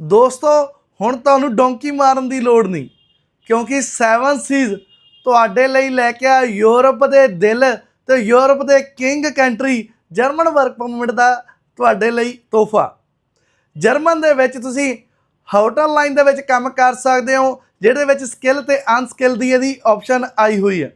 ਦੋਸਤੋ, ਹੁਣ ਤੁਹਾਨੂੰ ਡੋਂਕੀ ਮਾਰਨ ਦੀ ਲੋੜ ਨਹੀਂ, ਕਿਉਂਕਿ 7 ਸੀਜ਼ ਤੁਹਾਡੇ ਲਈ ਲੈ ਕੇ ਆ ਯੂਰਪ ਦੇ ਦਿਲ ਤੇ ਯੂਰਪ ਦੇ king country German work permit ਦਾ ਤੁਹਾਡੇ ਲਈ ਤੋਹਫਾ। ਜਰਮਨ ਦੇ ਵਿੱਚ ਤੁਸੀਂ ਹੋਟਲ ਲਾਈਨ ਦੇ ਵਿੱਚ ਕੰਮ ਕਰ ਸਕਦੇ ਹੋ, ਜਿਹਦੇ ਵਿੱਚ ਸਕਿੱਲ ਤੇ ਅਨਸਕਿੱਲ ਦੀ ਇਹਦੀ ਆਪਸ਼ਨ ਆਈ ਹੋਈ ਹੈ।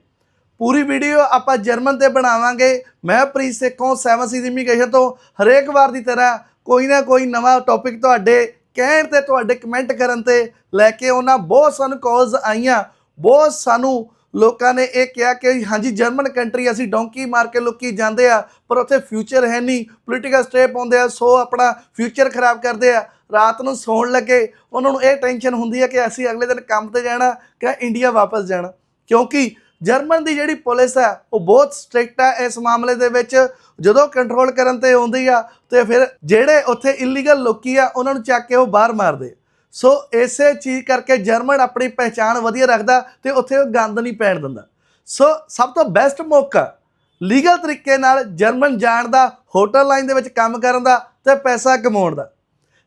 ਪੂਰੀ ਵੀਡੀਓ ਆਪਾਂ ਜਰਮਨ ਤੇ ਬਣਾਵਾਂਗੇ। ਮੈਂ ਪ੍ਰੀਤ ਸੇਖੋਂ 7 ਸੀ ਇਮੀਗ੍ਰੇਸ਼ਨ ਤੋਂ ਹਰੇਕ ਵਾਰ ਦੀ ਤਰ੍ਹਾਂ ਕੋਈ ਨਾ ਕੋਈ ਨਵਾਂ ਟੌਪਿਕ ਤੁਹਾਡੇ ਕਹਿਣ ਤੇ ਤੁਹਾਡੇ ਕਮੈਂਟ ਕਰਨ ਤੇ ਲੈ ਕੇ ਉਹਨਾਂ ਬਹੁਤ ਸਾਨੂੰ ਕਾਲਸ ਆਈਆਂ। ਬਹੁਤ ਸਾਨੂੰ ਲੋਕਾਂ ਨੇ ਇਹ ਕਿਹਾ ਕਿ ਹਾਂਜੀ ਜਰਮਨ ਕੰਟਰੀ ਅਸੀਂ ਡੋਂਕੀ ਮਾਰ ਕੇ ਲੋਕੀ ਜਾਂਦੇ ਆ, ਪਰ ਉੱਥੇ ਫਿਊਚਰ ਹੈ ਨਹੀਂ। ਪੋਲੀਟੀਕਲ ਸਟੇਪ ਆਉਂਦੇ ਆ, ਸੋ ਆਪਣਾ ਫਿਊਚਰ ਖਰਾਬ ਕਰਦੇ ਆ। ਰਾਤ ਨੂੰ ਸੌਣ ਲੱਗੇ, ਉਹਨਾਂ ਨੂੰ ਇਹ ਟੈਨਸ਼ਨ ਹੁੰਦੀ ਹੈ ਕਿ ਅਸੀਂ ਅਗਲੇ ਦਿਨ ਕੰਮ ਤੇ ਜਾਣਾ ਕਿ ਇੰਡੀਆ ਵਾਪਸ ਜਾਣਾ। ਕਿਉਂਕਿ ਜਰਮਨ ਦੀ ਜਿਹੜੀ ਪੁਲਿਸ ਹੈ, ਉਹ ਬਹੁਤ ਸਟ੍ਰਿਕਟ ਹੈ ਇਸ ਮਾਮਲੇ ਦੇ ਵਿੱਚ। ਜਦੋਂ ਕੰਟਰੋਲ ਕਰਨ ਤੇ ਆਉਂਦੀ ਆ, ਤੇ ਫਿਰ ਜਿਹੜੇ ਉੱਥੇ ਇਲੀਗਲ ਲੋਕੀ ਆ, ਉਹਨਾਂ ਨੂੰ ਚੱਕ ਕੇ ਉਹ ਬਾਹਰ ਮਾਰਦੇ। ਸੋ ਇਸੇ ਚੀਜ਼ ਕਰਕੇ ਜਰਮਨ ਆਪਣੀ ਪਹਿਚਾਣ ਵਧੀਆ ਰੱਖਦਾ ਤੇ ਉੱਥੇ ਉਹ ਗੰਦ ਨਹੀਂ ਪੈਣ ਦਿੰਦਾ। ਸੋ ਸਭ ਤੋਂ ਬੈਸਟ ਮੌਕਾ ਲੀਗਲ ਤਰੀਕੇ ਨਾਲ ਜਰਮਨ ਜਾਣ ਦਾ ਹੋਟਲ ਲਾਈਨ ਦੇ ਵਿੱਚ ਕੰਮ ਕਰਨ ਦਾ ਤੇ ਪੈਸਾ ਕਮਾਉਣ ਦਾ।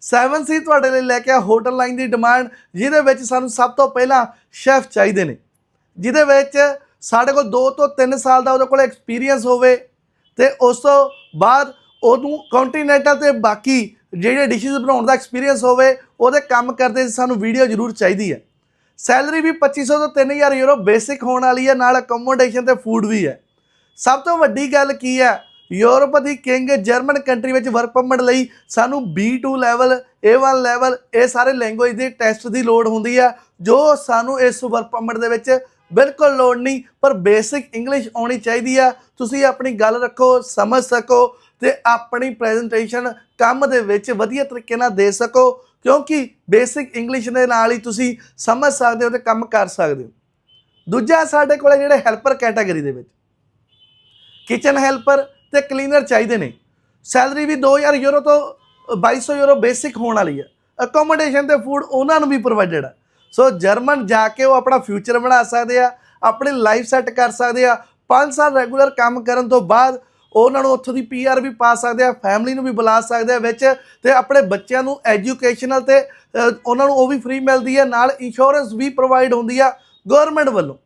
7 ਸੀ ਤੁਹਾਡੇ ਲਈ ਲੈ ਕੇ ਆ ਹੋਟਲ ਲਾਈਨ ਦੀ ਡਿਮਾਂਡ ਜਿਹਦੇ ਵਿੱਚ ਸਾਨੂੰ ਸਭ ਤੋਂ ਪਹਿਲਾਂ ਸ਼ੈਫ ਚਾਹੀਦੇ ਨੇ। ਜਿਹਦੇ ਵਿੱਚ ਸਾਡੇ ਕੋਲ 2 ਤੋਂ 3 ਸਾਲ ਦਾ ਉਹਦੇ ਕੋਲ ਐਕਸਪੀਰੀਅੰਸ ਹੋਵੇ ਤੇ ਉਸ ਤੋਂ ਬਾਅਦ ਉਹਨੂੰ ਕੰਟੀਨੈਂਟਲ ਤੇ ਬਾਕੀ ਜਿਹੜੇ ਡਿਸ਼ਸ ਬਣਾਉਣ ਦਾ ਐਕਸਪੀਰੀਅੰਸ ਹੋਵੇ, ਉਹਦੇ ਕੰਮ ਕਰਦੇ ਸਾਨੂੰ ਵੀਡੀਓ ਜ਼ਰੂਰ ਚਾਹੀਦੀ ਹੈ। ਸੈਲਰੀ ਵੀ 2500 ਤੋਂ 3000 ਯੂਰੋ ਬੇਸਿਕ ਹੋਣ ਵਾਲੀ ਹੈ, ਨਾਲ ਅਕੋਮੋਡੇਸ਼ਨ ਤੇ ਫੂਡ ਵੀ ਹੈ। ਸਭ ਤੋਂ ਵੱਡੀ ਗੱਲ ਕੀ ਹੈ ਯੂਰਪ ਦੀ ਕਿੰਗ ਜਰਮਨ ਕੰਟਰੀ ਵਿੱਚ ਵਰਕ ਪਰਮਿਟ ਲਈ ਸਾਨੂੰ B2 ਲੈਵਲ A1 ਲੈਵਲ ਇਹ ਸਾਰੇ ਲੈਂਗੁਏਜ ਦੇ ਟੈਸਟ ਦੀ ਲੋੜ ਹੁੰਦੀ ਹੈ, ਜੋ ਸਾਨੂੰ ਇਸ ਵਰਕ ਪਰਮਿਟ ਦੇ ਵਿੱਚ ਬਿਲਕੁਲ ਲੋੜ ਨਹੀਂ, ਪਰ ਬੇਸਿਕ ਇੰਗਲਿਸ਼ ਆਉਣੀ ਚਾਹੀਦੀ ਆ। ਤੁਸੀਂ ਆਪਣੀ ਗੱਲ ਰੱਖੋ, ਸਮਝ ਸਕੋ ਤੇ ਆਪਣੀ ਪ੍ਰੈਜੈਂਟੇਸ਼ਨ ਕੰਮ ਦੇ ਵਿੱਚ ਵਧੀਆ ਤਰੀਕੇ ਨਾਲ ਦੇ ਸਕੋ, ਕਿਉਂਕਿ ਬੇਸਿਕ ਇੰਗਲਿਸ਼ ਦੇ ਨਾਲ ਹੀ ਤੁਸੀਂ ਸਮਝ ਸਕਦੇ ਹੋ ਤੇ ਕੰਮ ਕਰ ਸਕਦੇ ਹੋ। ਦੂਜਾ ਸਾਡੇ ਕੋਲ ਜਿਹੜੇ ਹੈਲਪਰ ਕੈਟਾਗਰੀ ਦੇ ਵਿੱਚ। ਕਿਚਨ ਹੈਲਪਰ ਤੇ ਕਲੀਨਰ ਚਾਹੀਦੇ ਨੇ। ਸੈਲਰੀ ਵੀ 2000 ਯੂਰੋ ਤੋਂ 2200 ਯੂਰੋ ਬੇਸਿਕ ਹੋਣ ਵਾਲੀ ਹੈ ਅਕੋਮੋਡੇਸ਼ਨ ਤੇ ਫੂਡ ਉਹਨਾਂ ਨੂੰ ਵੀ ਪ੍ਰੋਵਾਈਡਡ ਹੈ ਸੋ ਜਰਮਨ ਜਾ ਕੇ ਉਹ ਆਪਣਾ ਫਿਊਚਰ ਬਣਾ ਸਕਦੇ ਆ ਆਪਣੀ ਲਾਈਫ ਸੈੱਟ ਕਰ ਸਕਦੇ ਆ 5 ਸਾਲ ਰੈਗੂਲਰ ਕੰਮ ਕਰਨ ਤੋਂ ਬਾਅਦ ਉਹਨਾਂ ਨੂੰ ਉੱਥੋਂ ਦੀ ਪੀਆਰ ਵੀ ਪਾ ਸਕਦੇ ਆ ਫੈਮਿਲੀ ਨੂੰ ਵੀ ਬੁਲਾ ਸਕਦੇ ਆ ਵਿੱਚ ਤੇ ਆਪਣੇ ਬੱਚਿਆਂ ਨੂੰ ਐਜੂਕੇਸ਼ਨਲ ਤੇ ਉਹਨਾਂ ਨੂੰ ਉਹ ਵੀ ਫ੍ਰੀ ਮਿਲਦੀ ਹੈ ਨਾਲ ਇੰਸ਼ੋਰੈਂਸ ਵੀ ਪ੍ਰੋਵਾਈਡ ਹੁੰਦੀ ਆ ਗਵਰਨਮੈਂਟ ਵੱਲੋਂ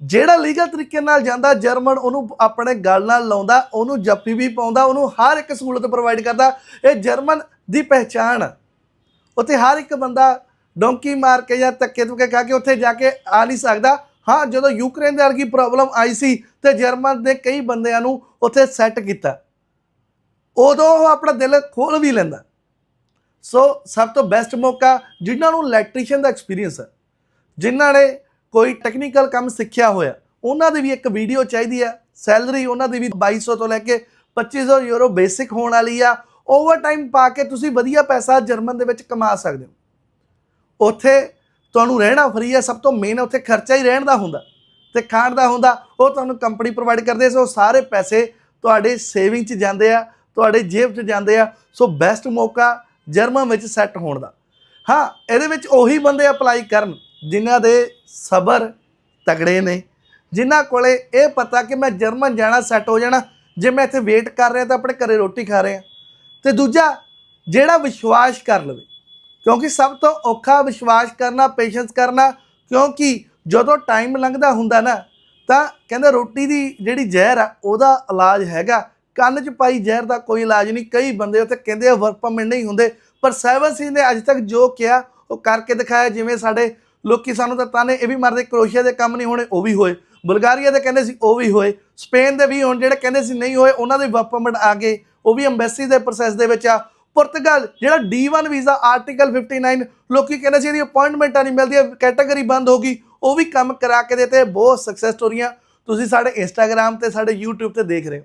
ਜਿਹੜਾ ਲੀਗਲ ਤਰੀਕੇ ਨਾਲ ਜਾਂਦਾ ਜਰਮਨ ਉਹਨੂੰ ਆਪਣੇ ਗੱਲ ਨਾਲ ਲਾਉਂਦਾ ਉਹਨੂੰ ਜੱਫੀ ਵੀ ਪਾਉਂਦਾ ਉਹਨੂੰ ਹਰ ਇੱਕ ਸਹੂਲਤ ਪ੍ਰੋਵਾਈਡ ਕਰਦਾ ਇਹ ਜਰਮਨ ਦੀ ਪਹਿਚਾਣ ਉੱਥੇ ਹਰ ਇੱਕ ਬੰਦਾ ਡੋਂਕੀ ਮਾਰ ਕੇ ਜਾਂ ਧੱਕੇ ਧੁੱਕੇ ਖਾ ਕੇ ਉੱਥੇ ਜਾ ਕੇ ਆ ਨਹੀਂ ਸਕਦਾ। ਹਾਂ, ਜਦੋਂ ਯੂਕਰੇਨ ਦੇ ਵਰਗੀ ਪ੍ਰੋਬਲਮ ਆਈ ਸੀ ਤੇ ਜਰਮਨ ਦੇ ਕਈ ਬੰਦਿਆਂ ਨੂੰ ਉੱਥੇ ਸੈੱਟ ਕੀਤਾ। ਉਦੋਂ ਉਹ ਆਪਣਾ ਦਿਲ ਖੋਲ ਵੀ ਲੈਂਦਾ। ਸੋ, ਸਭ ਤੋਂ ਬੈਸਟ ਮੌਕਾ ਜਿਨ੍ਹਾਂ ਨੂੰ ਇਲੈਕਟ੍ਰੀਸ਼ੀਅਨ ਦਾ ਐਕਸਪੀਰੀਅੰਸ ਹੈ ਜਿਨ੍ਹਾਂ ਨੇ ਕੋਈ ਟੈਕਨੀਕਲ ਕੰਮ ਸਿੱਖਿਆ ਹੋਇਆ, ਉਹਨਾਂ ਦੀ ਵੀ ਇੱਕ ਵੀਡੀਓ ਚਾਹੀਦੀ ਆ। ਸੈਲਰੀ ਉਹਨਾਂ ਦੀ ਵੀ 2200 ਤੋਂ ਲੈ ਕੇ 2500 ਯੂਰੋ ਬੇਸਿਕ ਹੋਣ ਵਾਲੀ ਆ। ਓਵਰ ਟਾਈਮ ਪਾ ਕੇ ਤੁਸੀਂ ਵਧੀਆ ਪੈਸਾ ਜਰਮਨ ਦੇ ਵਿੱਚ ਕਮਾ ਸਕਦੇ ਹੋ। ਉੱਥੇ ਤੁਹਾਨੂੰ ਰਹਿਣਾ ਫਰੀ ਹੈ, ਸਭ ਤੋਂ ਮੇਨ ਉੱਥੇ ਖਰਚਾ ਹੀ ਰਹਿਣ ਦਾ ਹੁੰਦਾ। ਤੇ ਖਾਣ ਦਾ ਹੁੰਦਾ, ਉਹ ਤੁਹਾਨੂੰ ਕੰਪਨੀ ਪ੍ਰੋਵਾਈਡ ਕਰਦੇ ਸੋ ਸਾਰੇ ਪੈਸੇ ਤੁਹਾਡੇ ਸੇਵਿੰਗ 'ਚ ਜਾਂਦੇ ਆ, ਤੁਹਾਡੇ ਜੇਬ 'ਚ ਜਾਂਦੇ ਆ, ਸੋ ਬੈਸਟ ਮੌਕਾ ਜਰਮਨ ਵਿੱਚ ਸੈੱਟ ਹੋਣ ਦਾ। ਹਾਂ, ਇਹਦੇ ਵਿੱਚ ਉਹੀ ਬੰਦੇ ਅਪਲਾਈ ਕਰਨ, ਜਿਨ੍ਹਾਂ ਦੇ ਸਬਰ ਤਗੜੇ ਨੇ, ਜਿਨ੍ਹਾਂ ਕੋਲੇ ਇਹ ਪਤਾ ਕਿ ਮੈਂ ਜਰਮਨ ਜਾਣਾ ਸੈੱਟ ਹੋ ਜਾਣਾ, ਜੇ ਮੈਂ ਇੱਥੇ ਵੇਟ ਕਰ ਰਿਹਾ ਤਾਂ ਆਪਣੇ ਘਰੇ ਰੋਟੀ ਖਾ ਰਿਹਾ। ਤੇ ਦੂਜਾ, ਜਿਹੜਾ ਵਿਸ਼ਵਾਸ ਕਰ ਲਵੇ ਕਿਉਂਕਿ ਸਭ ਤੋਂ ਔਖਾ ਵਿਸ਼ਵਾਸ ਕਰਨਾ ਪੇਸ਼ੈਂਸ ਕਰਨਾ, ਕਿਉਂਕਿ ਜਦੋਂ ਟਾਈਮ ਲੰਘਦਾ ਹੁੰਦਾ ਨਾ, ਤਾਂ ਕਹਿੰਦੇ ਰੋਟੀ ਦੀ ਜਿਹੜੀ ਜ਼ਹਿਰ ਆ, ਉਹਦਾ ਇਲਾਜ ਹੈਗਾ। ਕੰਨ 'ਚ ਪਾਈ ਜ਼ਹਿਰ ਦਾ ਕੋਈ ਇਲਾਜ ਨਹੀਂ। ਕਈ ਬੰਦੇ ਉੱਥੇ ਕਹਿੰਦੇ ਆ ਵਰਕ ਪਰਮਿਟ ਨਹੀਂ ਹੁੰਦੇ, ਪਰ ਸੈਵਨ ਸਿੰਘ ਨੇ ਅੱਜ ਤੱਕ ਜੋ ਕਿਹਾ, ਉਹ ਕਰਕੇ ਦਿਖਾਇਆ, ਜਿਵੇਂ ਸਾਡੇ ਲੋਕੀ ਸਾਨੂੰ ਤਾਂ ਤਾਨੇ ਇਹ ਵੀ ਮਰਦੇ ਕਰੋਸ਼ੀਆ ਦੇ ਕੰਮ ਨਹੀਂ ਹੋਣੇ, ਉਹ ਵੀ ਹੋਏ। ਬੁਲਗਾਰੀਆ ਦੇ ਕਹਿੰਦੇ ਸੀ, ਉਹ ਵੀ ਹੋਏ। ਸਪੇਨ ਦੇ ਵੀ ਹੁਣ, ਜਿਹੜੇ ਕਹਿੰਦੇ ਸੀ ਨਹੀਂ ਹੋਏ, ਉਹਨਾਂ ਦੇ ਵਰਕ ਪਰਮਿਟ ਆ ਗਏ। ਉਹ ਵੀ ਐਮਬੈਸੀ ਦੇ ਪ੍ਰੋਸੈਸ ਦੇ ਵਿੱਚ ਆ। ਪੁਰਤਗਾਲ, ਜਿਹੜਾ D1 ਵੀਜ਼ਾ ਆਰਟੀਕਲ 59 ਲੋਕੀ ਕਹਿੰਦੇ ਸੀ ਇਹਦੀ ਅਪਾਇੰਟਮੈਂਟਾਂ ਨਹੀਂ ਮਿਲਦੀਆਂ ਕੈਟਾਗਰੀ ਬੰਦ ਹੋ ਗਈ। ਉਹ ਵੀ ਕੰਮ ਕਰਾ ਕੇ ਦਿੱਤੇ, ਬਹੁਤ ਸਕਸੈਸ ਸਟੋਰੀਆਂ ਤੁਸੀਂ ਸਾਡੇ ਇੰਸਟਾਗ੍ਰam ਤੇ, ਸਾਡੇ YouTube ਤੇ ਦੇਖ ਰਹੇ ਹੋ।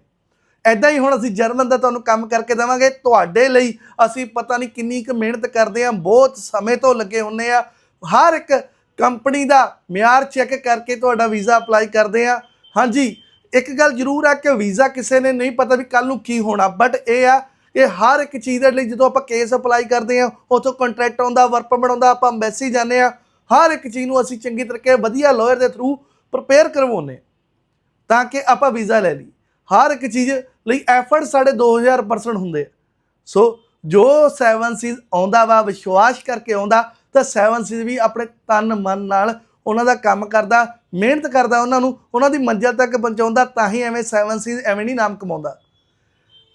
ਐਦਾਂ ਹੀ ਹੁਣ ਅਸੀਂ ਜਰਮਨ ਦਾ ਤੁਹਾਨੂੰ ਕੰਮ ਕਰਕੇ ਦੇਵਾਂਗੇ। ਤੁਹਾਡੇ ਲਈ ਅਸੀਂ ਪਤਾ ਨਹੀਂ ਕਿੰਨੀ ਕੁ ਮਿਹਨਤ ਕਰਦੇ ਆਂ ਬਹੁਤ ਸਮੇਂ ਤੋਂ ਲੱਗੇ ਹੁੰਨੇ ਆ ਹਰ ਇੱਕ ਕੰਪਨੀ ਦਾ ਮਿਆਰ ਚੈੱਕ ਕਰਕੇ ਤੁਹਾਡਾ ਵੀਜ਼ਾ ਅਪਲਾਈ ਕਰਦੇ ਆ ਹਾਂਜੀ, ਇੱਕ ਗੱਲ ਜ਼ਰੂਰ ਆ ਕਿ ਵੀਜ਼ਾ ਕਿਸੇ ਨੇ ਨਹੀਂ ਪਤਾ ਵੀ ਕੱਲ ਨੂੰ ਕੀ ਹੋਣਾ ਬਟ ਇਹ ਆ ਕਿ ਹਰ ਇੱਕ ਚੀਜ਼ ਦੇ ਲਈ ਜਦੋਂ ਆਪਾਂ ਕੇਸ ਅਪਲਾਈ ਕਰਦੇ ਆ ਉਥੋਂ ਕੰਟਰੈਕਟ ਆਉਂਦਾ ਵਰਕ ਪਰਮਿਟ ਆਉਂਦਾ, ਆਪਾਂ ਐਮਬੈਸੀ ਜਾਂਦੇ ਆ ਹਰ ਇੱਕ ਚੀਜ਼ ਨੂੰ ਅਸੀਂ ਚੰਗੀ ਤਰੀਕੇ ਵਧੀਆ ਲਾਇਰ ਦੇ ਥਰੂ ਪ੍ਰਪੇਅਰ ਕਰਵਾਉਂਦੇ ਹਾਂ ਤਾਂ ਕਿ ਆਪਾਂ ਵੀਜ਼ਾ ਲੈ ਲਈ ਹਰ ਇੱਕ ਚੀਜ਼ ਲਈ ਐਫਰਟ ਸਾਡੇ 2000% ਹੁੰਦੇ ਆ। ਸੋ ਜੋ 7 ਸੀਜ਼ ਆਉਂਦਾ ਵਾ, ਵਿਸ਼ਵਾਸ ਕਰਕੇ ਆਉਂਦਾ, ਤਾਂ 7 ਸੀਜ਼ ਵੀ ਆਪਣੇ ਤਨ ਮਨ ਨਾਲ ਉਹਨਾਂ ਦਾ ਕੰਮ ਕਰਦਾ, ਮਿਹਨਤ ਕਰਦਾ ਉਹਨਾਂ ਨੂੰ, ਉਹਨਾਂ ਦੀ ਮੰਜ਼ਿਲ ਤੱਕ ਪਹੁੰਚਾਉਂਦਾ, ਤਾਂ ਹੀ ਐਵੇਂ 7 ਸੀਜ਼ ਐਵੇਂ ਨਹੀਂ ਨਾਮ ਕਮਾਉਂਦਾ।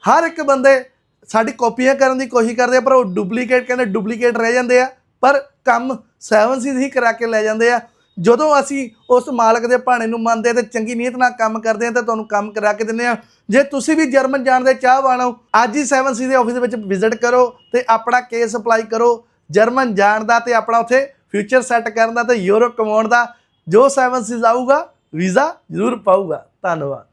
ਹਰ ਇੱਕ ਬੰਦੇ ਸਾਡੀ ਕਾਪੀਆਂ ਕਰਨ ਦੀ ਕੋਸ਼ਿਸ਼ ਕਰਦੇ ਆ, ਪਰ ਉਹ ਡੁਪਲੀਕੇਟ ਕਹਿੰਦੇ ਡੁਪਲੀਕੇਟ ਰਹਿ ਜਾਂਦੇ ਆ, ਪਰ ਕੰਮ 7 ਸੀਜ਼ ਹੀ ਕਰਾ ਕੇ ਲੈ ਜਾਂਦੇ ਆ। ਜਦੋਂ ਅਸੀਂ ਉਸ ਮਾਲਕ ਦੇ ਭਾਣੇ ਨੂੰ ਮੰਨਦੇ ਆ ਤੇ ਚੰਗੀ ਨੀਅਤ ਨਾਲ ਕੰਮ ਕਰਦੇ ਆ, ਤਾਂ ਤੁਹਾਨੂੰ ਕੰਮ ਕਰਾ ਕੇ ਦਿੰਦੇ ਆ। ਜੇ ਤੁਸੀਂ ਵੀ ਜਰਮਨ ਜਾਣ ਦੇ ਚਾਹਵਾਨ ਹੋ, ਅੱਜ ਹੀ 7 ਸੀ ਦੇ ਆਫਿਸ ਵਿੱਚ ਵਿਜ਼ਿਟ ਕਰੋ ਤੇ ਆਪਣਾ ਕੇਸ ਅਪਲਾਈ ਕਰੋ। ਜਰਮਨ ਜਾਣ ਦਾ ਤੇ ਆਪਣਾ ਉੱਥੇ ਫਿਊਚਰ ਸੈੱਟ ਕਰਨ ਦਾ ਤੇ ਯੂਰੋ ਕਮਾਉਣ ਦਾ, ਜੋ 7 ਸੀਜ਼ ਆਊਗਾ ਵੀਜ਼ਾ ਜ਼ਰੂਰ ਪਾਊਗਾ। ਧੰਨਵਾਦ।